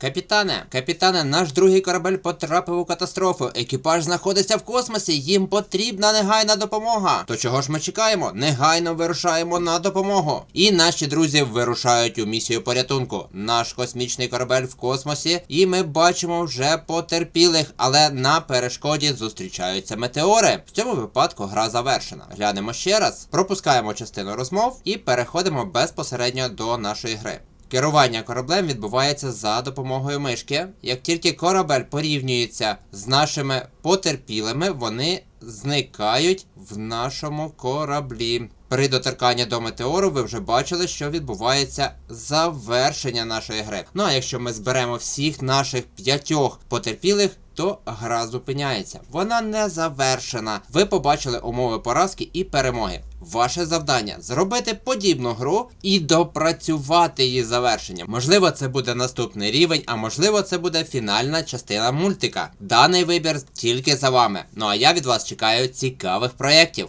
Капітане, капітане, наш другий корабель потрапив у катастрофу. Екіпаж знаходиться в космосі. Їм потрібна негайна допомога. То чого ж ми чекаємо? Негайно вирушаємо на допомогу. І наші друзі вирушають у місію порятунку. Наш космічний корабель в космосі, і ми бачимо вже потерпілих, але на перешкоді зустрічаються метеори. В цьому випадку гра завершена. Глянемо ще раз, пропускаємо частину розмов і переходимо безпосередньо до нашої гри. Керування кораблем відбувається за допомогою мишки. Як тільки корабель порівнюється з нашими потерпілими, вони зникають в нашому кораблі. При доторканні до метеору ви вже бачили, що відбувається завершення нашої гри. Ну а якщо ми зберемо всіх наших п'ятьох потерпілих, то гра зупиняється. Вона не завершена. Ви побачили умови поразки і перемоги. Ваше завдання зробити подібну гру і допрацювати її завершення. Можливо, це буде наступний рівень, а можливо, це буде фінальна частина мультика. Даний вибір тільки за вами. Ну а я від вас чекаю цікавих проєктів.